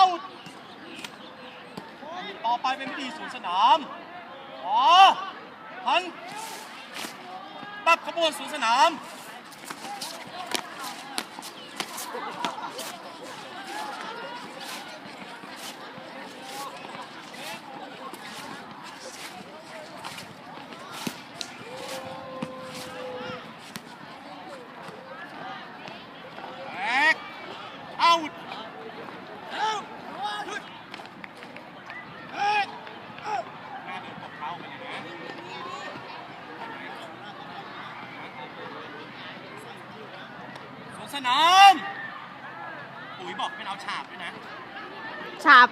าต่อไปเป็นพิธีสวนสนามอ๋อพันตักขบวนสวนสนาม สนามปุ๋ยบอกเป็นเอาฉาบด้วยนะ ฉาบ